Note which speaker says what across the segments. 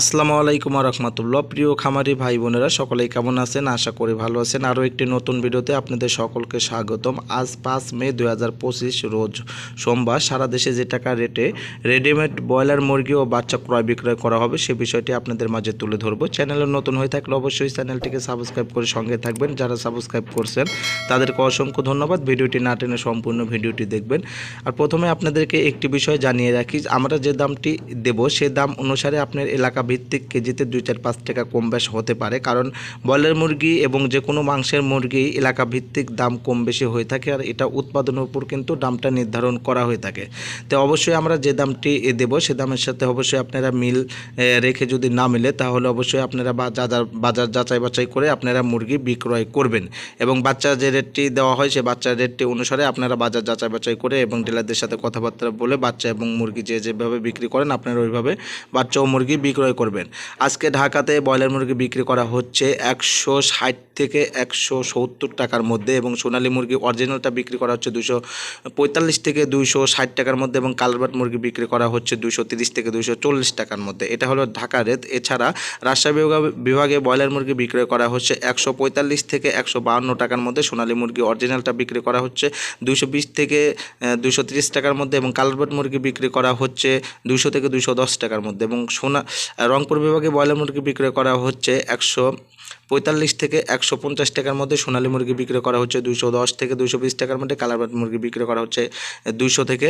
Speaker 1: আসসালামু আলাইকুম রহমতুল্লাহ। প্রিয় খামারি ভাই বোনেরা, সকলেই কেমন আছেন? আশা করি ভালো আছেন। আরও একটি নতুন ভিডিওতে আপনাদের সকলকে স্বাগতম। আজ পাঁচ মে দু হাজার পঁচিশ রোজ সোমবার। সারা দেশে যে টাকা রেটে রেডিমেড ব্রয়লার মুরগি ও বাচ্চা ক্রয় বিক্রয় করা হবে, সে বিষয়টি আপনাদের মাঝে তুলে ধরবো। চ্যানেলে নতুন হয়ে থাকলে অবশ্যই চ্যানেলটিকে সাবস্ক্রাইব করে সঙ্গে থাকবেন। যারা সাবস্ক্রাইব করছেন, তাদেরকে অসংখ্য ধন্যবাদ। ভিডিওটি না টেনে সম্পূর্ণ ভিডিওটি দেখবেন। আর প্রথমে আপনাদেরকে একটি বিষয় জানিয়ে রাখি, আমরা যে দামটি দেব, সে দাম অনুসারে আপনার এলাকা ভিত্তিক কেজিতে দুই চার পাঁচ টাকা কম বেশ হতে পারে। কারণ ব্রয়লার মুরগি এবং যে কোনো মাংসের মুরগি এলাকা ভিত্তিক দাম কম বেশি হয়ে থাকে আর এটা উৎপাদনের উপর কিন্তু দামটা নির্ধারণ করা হয়ে থাকে। তো অবশ্যই আমরা যে দামটি দেব, সে দামের সাথে অবশ্যই আপনারা মিল রেখে যদি না মিলে তাহলে অবশ্যই আপনারা বাজার বাজার যাচাই বাছাই করে আপনারা মুরগি বিক্রয় করবেন এবং বাচ্চা যে রেটটি দেওয়া হয় সে বাচ্চার রেটটি অনুসারে আপনারা বাজার যাচাই বাছাই করে এবং ডিলারদের সাথে কথাবার্তা বলে বাচ্চা এবং মুরগি যে যেভাবে বিক্রি করেন আপনারা ওইভাবে বাচ্চা ও মুরগি বিক্রয় করবেন। আজকে ঢাকাতে ব্রয়লার মুরগি বিক্রি করা হচ্ছে একশো ষাট থেকে একশো সত্তর টাকার মধ্যে এবং সোনালী মুরগি অরিজিনালটা বিক্রি করা হচ্ছে দুশো পঁয়তাল্লিশ থেকে দুইশো ষাট টাকার মধ্যে এবং কালবাট মুরগি বিক্রি করা হচ্ছে দুশো তিরিশ থেকে দুশো চল্লিশ টাকার মধ্যে। এটা হলো ঢাকা রেট। এছাড়া রাজশাহী বিভাগ- ব্রয়লার মুরগি বিক্রয় করা হচ্ছে একশো পঁয়তাল্লিশ থেকে একশো বাহান্ন টাকার মধ্যে। সোনালী মুরগি অরিজিনালটা বিক্রি করা হচ্ছে দুশো বিশ থেকে দুশো তিরিশ টাকার মধ্যে এবং কালবাট মুরগি বিক্রি করা হচ্ছে দুশো থেকে দুশো দশ টাকার মধ্যে এবং সোনা রংপুর বিভাগে ব্রয়লার মুরগি বিক্রয় করা হচ্ছে একশো পঁয়তাল্লিশ থেকে একশো পঞ্চাশ টাকার মধ্যে সোনালী মুরগি বিক্রি করা হচ্ছে দুশো দশ থেকে দুশো বিশ টাকার মধ্যে কালারবাট মুরগি বিক্রি করা হচ্ছে দুশো থেকে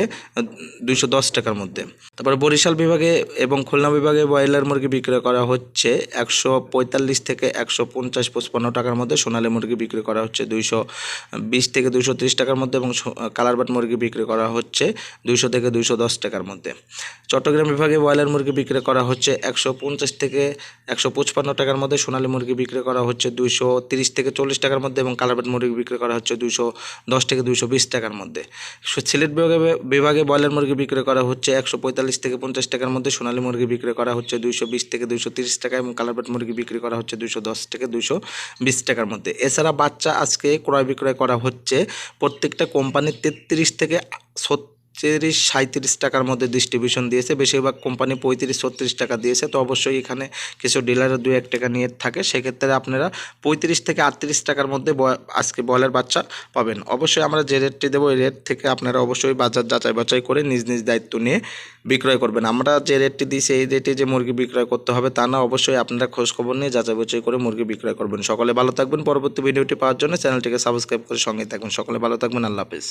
Speaker 1: দুশো দশ টাকার মধ্যে। তারপরে বরিশাল বিভাগে এবং খুলনা বিভাগে ব্রয়লার মুরগি বিক্রি করা হচ্ছে, একশো পঁয়তাল্লিশ থেকে একশো পঞ্চাশ পঁচপান্ন টাকার মধ্যে সোনালী মুরগি বিক্রি করা হচ্ছে, দুইশো বিশ থেকে দুশো তিরিশ টাকার মধ্যে এবং কালারবাট মুরগি বিক্রি করা হচ্ছে, দুইশো থেকে দুইশো দশ টাকার মধ্যে। চট্টগ্রাম বিভাগে ব্রয়লার মুরগি বিক্রি করা হচ্ছে, একশো পঞ্চাশ থেকে একশো পঁচপান্ন টাকার মধ্যে সোনালী মুরগি বিক্রি করা হচ্ছে দুইশো তিরিশ থেকে চল্লিশ টাকার মধ্যে এবং কালারবাট মুরগি বিক্রি করা হচ্ছে দুইশো দশ থেকে দুইশো বিশ টাকার মধ্যে। সিলেট বিভাগে বিভাগে ব্রয়লার মুরগি বিক্রি করা হচ্ছে একশো পঁয়তাল্লিশ থেকে পঞ্চাশ টাকার মধ্যে, সোনালী মুরগি বিক্রি করা হচ্ছে দুইশো বিশ থেকে দুইশো তিরিশ টাকা এবং কালারবাট মুরগি বিক্রি করা হচ্ছে দুইশো দশ থেকে দুইশো বিশ টাকার মধ্যে। এছাড়া বাচ্চা আজকে ক্রয় বিক্রয় করা হচ্ছে প্রত্যেকটা কোম্পানির তেত্রিশ থেকে ছত্রিশ সাঁত্রিশ টাকার মধ্যে ডিস্ট্রিবিউশন দিয়েছে। বেশিরভাগ কোম্পানি পঁয়ত্রিশ, ছত্রিশ টাকা দিয়েছে। তো অবশ্যই এখানে কিছু ডিলারের দু এক টাকা নিয়ে থাকে। সেক্ষেত্রে আপনারা পঁয়ত্রিশ থেকে আটত্রিশ টাকার মধ্যে আজকে বয়লার বাচ্চা পাবেন। অবশ্যই আমরা যে রেটটি দেবো, ওই রেট থেকে আপনারা অবশ্যই বাজার যাচাই বাছাই করে নিজ নিজ দায়িত্ব নিয়ে বিক্রয় করবেন। আমরা যে রেটটি দিই সেই রেটে যে মুরগি বিক্রয় করতে হবে তা না, অবশ্যই আপনারা খোঁজখবর নিয়ে যাচাই বাছাই করে মুরগি বিক্রয় করবেন। সকলে ভালো থাকবেন। পরবর্তী ভিডিওটি পাওয়ার জন্য চ্যানেলটিকে সাবস্ক্রাইব করে সঙ্গে থাকবেন সকলে ভালো থাকবেন। আল্লাহ হাফেজ।